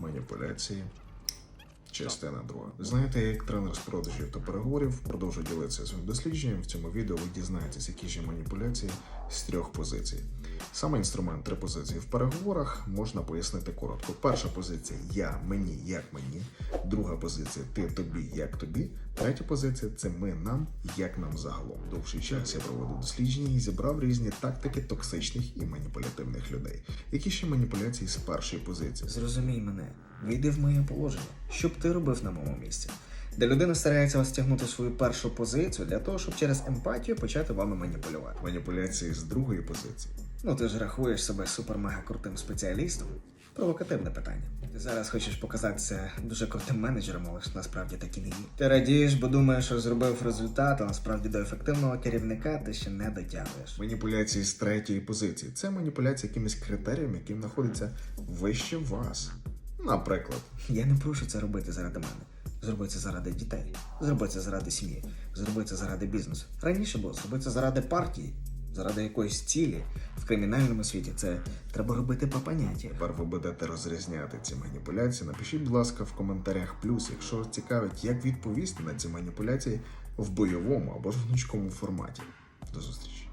маніпуляції. Частина друга. Знаєте, як тренер з продажів та переговорів продовжує ділитися своїм дослідженням. В цьому відео ви дізнаєтесь, які ж маніпуляції з трьох позицій. Саме інструмент три позиції в переговорах можна пояснити коротко. Перша позиція я, мені, як мені. Друга позиція ти, тобі, як тобі. Третя позиція це ми, нам, як нам загалом. Довший час я проводив дослідження і зібрав різні тактики токсичних і маніпулятивних людей. Які ще маніпуляції з першої позиції? Зрозумій мене, війди в моє положення. Що б ти робив на моєму місці? Де людина старається вас тягнути в свою першу позицію для того, щоб через емпатію почати вами маніпулювати. Маніпуляції з другої позиції. Ну ти ж рахуєш себе супер-мега крутим спеціалістом? Провокативне питання. Ти зараз хочеш показатися дуже крутим менеджером, але ж насправді так і не є. Ти радієш, бо думаєш, що зробив результат, а насправді до ефективного керівника ти ще не дотягуєш. Маніпуляції з третьої позиції. Це маніпуляція якимось критерієм, який знаходиться вище вас. Наприклад, Я не прошу це робити заради мене. Зроби це заради дітей, зроби це заради сім'ї, зроби це заради бізнесу. Раніше було зроби це заради партії, заради якоїсь цілі в кримінальному світі. Це треба робити по поняттях. тепер ви будете розрізняти ці маніпуляції. Напишіть, будь ласка, в коментарях плюс, якщо цікавить, як відповісти на ці маніпуляції в бойовому або ж гнучкому форматі. До зустрічі!